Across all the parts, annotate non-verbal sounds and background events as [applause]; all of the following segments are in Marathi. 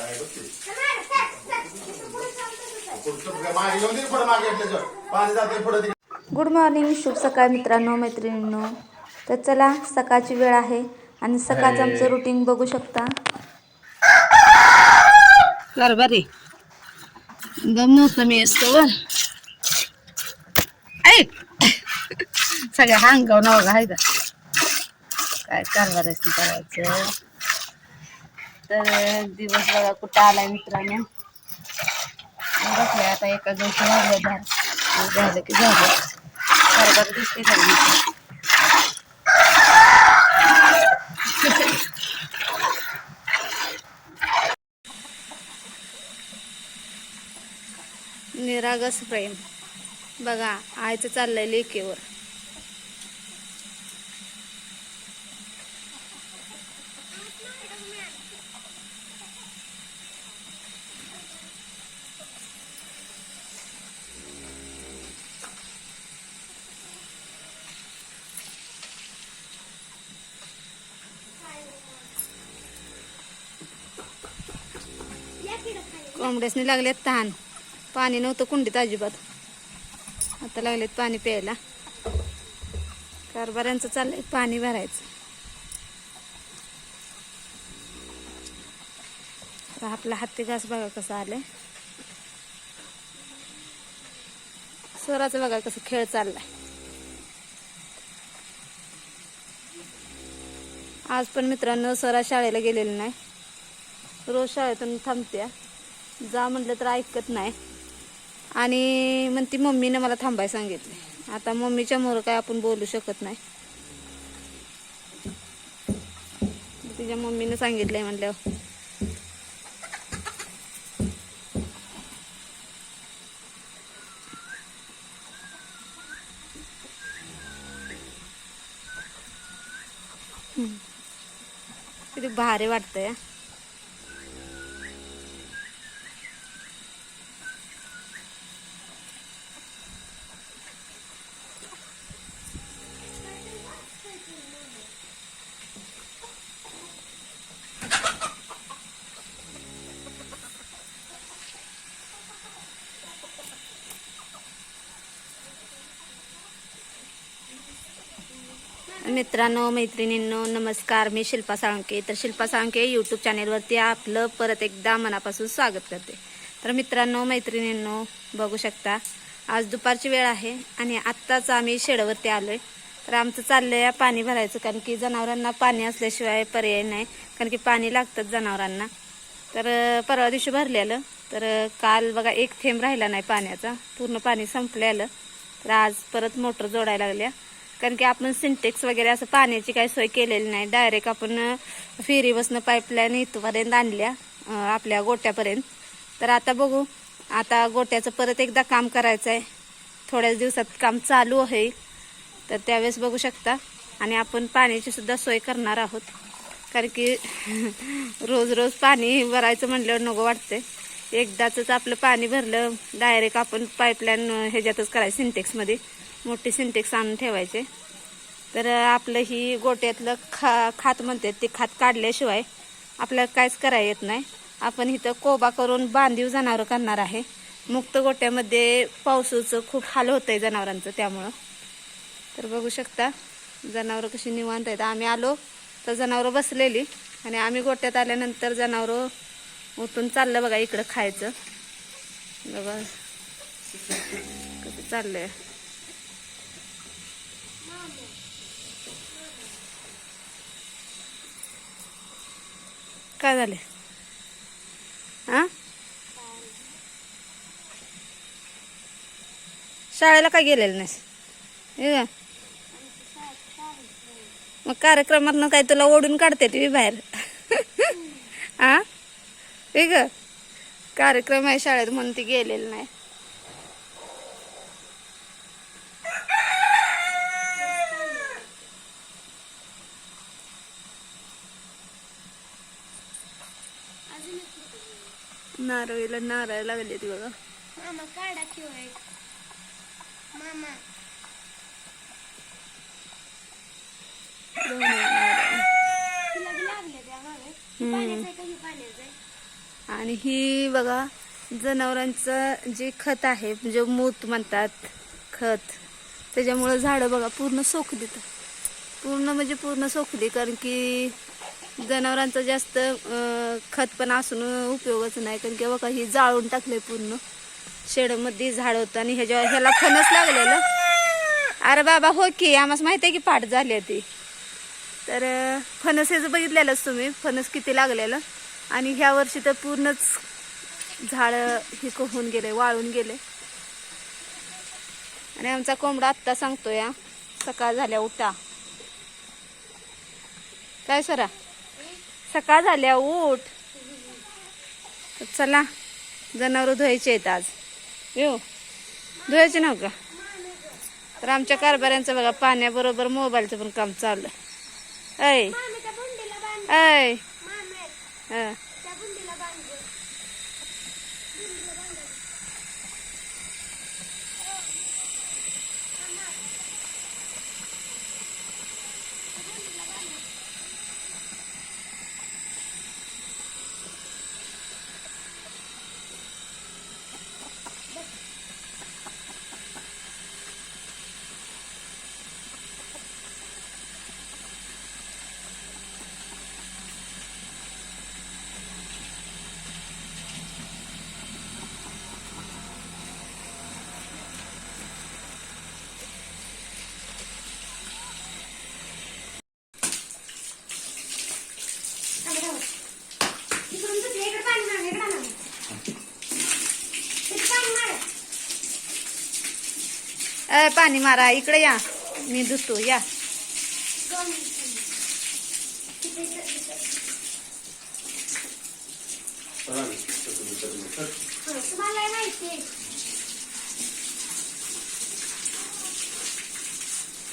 काय बघ ते. पुढचं काय मागे येऊन दे पुढं मागे घेतल्याशिवाय. पाणी जाते पुढं तिकडे. गुड मॉर्निंग शुभ सकाळ मित्रांनो मैत्रिणींनो तर चला सकाळची वेळ आहे आणि सकाळचं आमचं रुटीन बघू शकता बरे दम नव्हतं मी असतो वर ऐक सगळ्या हांगाव नाव आहे का काय कारभार करायचं तर दिवस बघा कुठं आलाय मित्रांनी? बसले आता एका दिवशी झालं धार झालं की झालं. कारभार दिसते [laughs] निरागस प्रेम. बघा आयचं चाललंय लेकीवर. कोंबड्यासनी लागलेत तहान. पाणी नव्हतं कुंडीत अजिबात. आता लागलेत पाणी प्यायला. कारभाऱ्यांचं चाललंय पाणी भरायचं. आपला हत्ती घास बघा कसा आलाय. स्वराचं बघा कसं खेळ चाललाय. आज पण मित्रांनो स्वरा शाळेला गेलेली नाही. रोज शाळेतून थांबत्या. जा म्हटलं तर ऐकत नाही. आणि म्हणती मम्मीनं मला थांबाय सांगितले. आता मम्मीच्या मोर काय आपण बोलू शकत नाही. तिच्या मम्मीनं सांगितलंय म्हटल्यावर किती भारी वाटतंय. मित्रांनो मैत्रिणींनो नमस्कार. मी शिल्पा साळुंके. तर शिल्पा साळुंके यूट्यूब चॅनेलवरती आपलं परत एकदा मनापासून स्वागत करते. तर मित्रांनो मैत्रिणींनो बघू शकता आज दुपारची वेळ आहे आणि आत्ताच आम्ही शेडवरती आलोय. तर आमचं चाललं आहे पाणी भरायचं कारण की जनावरांना पाणी असल्याशिवाय पर्याय नाही कारण की पाणी लागतं जनावरांना. तर परवा दिवशी भरलेलं. तर काल बघा एक थेंब राहिला नाही पाण्याचा. पूर्ण पाणी संपलेलं. तर आज परत मोटर जोडायला लागल्या. कारण की आपण सिंटेक्स वगैरे असं पाण्याची काही सोय केलेली नाही. डायरेक्ट आपण फेरीपासून पाईपलाईन इथपर्यंत आणल्या आपल्या गोट्यापर्यंत. तर आता बघू आता गोट्याचं परत एकदा काम करायचं आहे थोड्याच दिवसात काम चालू होईल तर त्यावेळेस बघू शकता. आणि आपण पाण्याची सुद्धा सोय करणार आहोत. कारण की [laughs] रोज रोज पाणी भरायचं म्हटल्यावर नको वाटते एकदाच आपलं पाणी भरलं डायरेक्ट आपण पाईपलाईन ह्याच्यातच करायचं सिंटेक्समध्ये मोठी सिंटेक्स आणून ठेवायचे. तर आपलं ही गोट्यातलं खा खात म्हणते ते खात काढल्याशिवाय आपल्याला काहीच करायला येत नाही. आपण इथं कोबा करून बांधीव जनावरं करणार आहे. मुक्त गोट्यामध्ये पावसाचं खूप हाल होतंय जनावरांचं त्यामुळं. तर बघू शकता जनावरं कशी निवांत आहेत. आम्ही आलो तर जनावरं बसलेली आणि आम्ही गोट्यात आल्यानंतर जनावरं उतून चाललं बघा इकडं खायचं. बघा कसं चाललंय. काय झाले? हा शाळेला काय गेलेलं नाही मग कार्यक्रमात काय तुला ओढून काढते तुम्ही बाहेर. हा ग कार्यक्रम आहे शाळेत म्हणून ती गेलेलं नाही. नारळीला नारळ लागले ती बघा. मामा काढा किंवा एक. मामा. दोन्ही नारळ. तिला बी लागले त्या मागे पाण्याचं आहे का? हे पाण्याचं आहे. आणि ही बघा जनावरांचं जे खत आहे म्हणजे मूत म्हणतात खत त्याच्यामुळं झाडं बघा पूर्ण सोखलीत. पूर्ण म्हणजे पूर्ण सोखली कारण की जनावरांचं जास्त खत पण असून उपयोगच नाही. कारण की बघा ही जाळून टाकले पूर्ण. शेडमध्ये झाड होतं आणि ह्याच्या ह्याला फणस लागलेलं. अरे बाबा हो की आम्हाला माहिती आहे की पाठ झाली आहे ती. तर फणस ह्याचं बघितलेलंच तुम्ही फणस किती लागलेलं. आणि ह्या वर्षी तर पूर्णच झाड हे होऊन गेले वाळून गेले. आणि आमचा कोंबडा आत्ता सांगतो या सकाळ झाल्या उठा. काय सरा? सकाळ झाल्या उठ. तर चला जनावर धुवायचे आहेत आज. येऊ धुवायचे नव्ह का? तर आमच्या कारभाऱ्यांचं बघा पाण्याबरोबर मोबाईलचं पण काम चाललं ऐ ऐ. ऐ पाणी मारा इकडे या. मी धुतो या.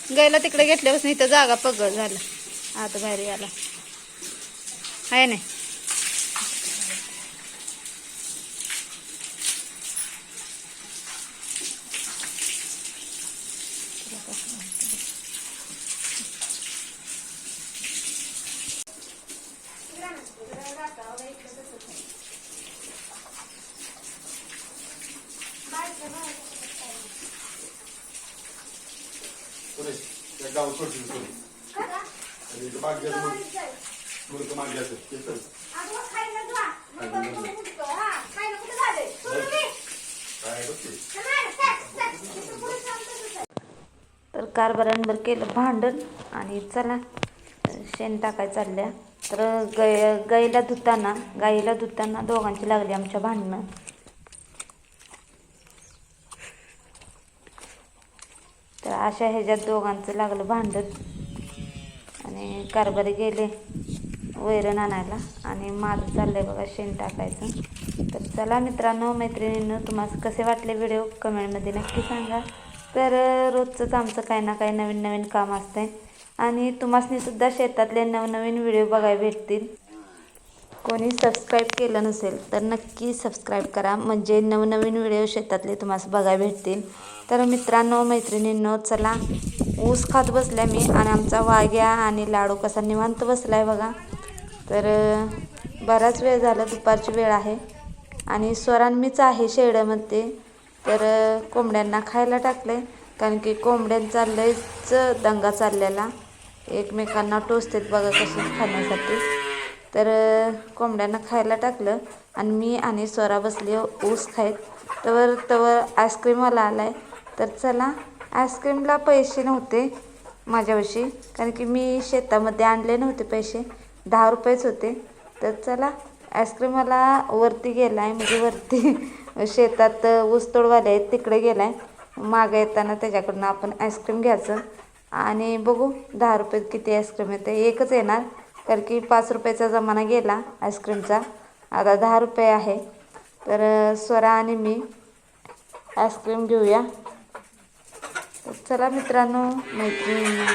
गेला गायला तिकडे घेतल्यापासून इथं जागा पगड झालं. आता बाहेर याला आहे नाही त्या गाव आणि इथं बाग घ्यायचं घ्यायचं ते काय तर कारभारांवर केलं भांडण आणि चला शेण टाकाय चालल्या. तर गाय गाईला धुताना गाईला धुताना दोघांची लागली आमच्या भांडणं. तर अशा ह्याच्यात दोघांचं लागलं भांडत आणि कारभारी गेले वैरण आणायला. आणि माझं चाललंय बघा शेण टाकायचं. तर चला मित्रांनो मैत्रिणींनो तुम्हाला कसे वाटले व्हिडिओ कमेंटमध्ये नक्की सांगा. तर रोजचंच आमचं काही ना काही नवीन नवीन काम असतंय. आणि तुम्हासनी सुद्धा शेतातले नवनवीन व्हिडिओ बघायला भेटतील. कोणी सबस्क्राईब केलं नसेल तर नक्की सबस्क्राईब करा. म्हणजे नवनवीन व्हिडिओ शेतातले तुम्हाला बघायला भेटतील. तर मित्रांनो मैत्रिणींनो चला. ऊस खात बसल्या मी आणि आमचा वाघ्या आणि लाडू कसा निवांत बसला आहे बघा. तर बराच वेळ झाला दुपारची वेळ आहे. आणि स्वरान मीच आहे शेड्यामध्ये तर कोंबड्यांना खायला टाकलं आहे कारण की कोंबड्यांचा लयच दंगा चाललेला. एकमेकांना टोचतात बघा कसं खाण्यासाठी. तर कोंबड्यांना खायला टाकलं आणि मी आणि स्वरा बसले ऊस खायत. तवर तवर आईस्क्रीमवाला आहे तर चला आईस्क्रीमला पैसे नव्हते माझ्यापाशी कारण की मी शेतामध्ये आणले नव्हते पैसे. दहा रुपयेच होते. तर चला आईस्क्रीमवाला वरती गेला आहे म्हणजे वरती [laughs] शेतात ऊस तोडवाले आहेत तिकडे गेला आहे मागं येताना त्याच्याकडनं आपण आईस्क्रीम घ्यायचं. आणि बघू दहा रुपयात किती आईस्क्रीम येते. एकच येणार. कारण की पाच रुपयाचा जमाना गेला आईस्क्रीमचा. आता दहा रुपये आहे. तर स्वरा आणि मी आईस्क्रीम घेऊया. तर चला मित्रांनो मैत्रीण.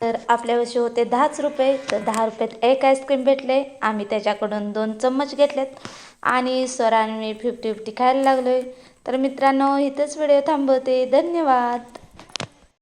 तर आपल्यापाशी होते दहाच रुपये. तर दहा रुपयात एक आईस्क्रीम भेटले. आम्ही त्याच्याकडून दोन चम्मच घेतलेत. आणि स्वरा आणि मी फिफ्टी फिफ्टी खायला लागलो आहे तर मित्रांनो इथंच व्हिडिओ थांबवते. धन्यवाद.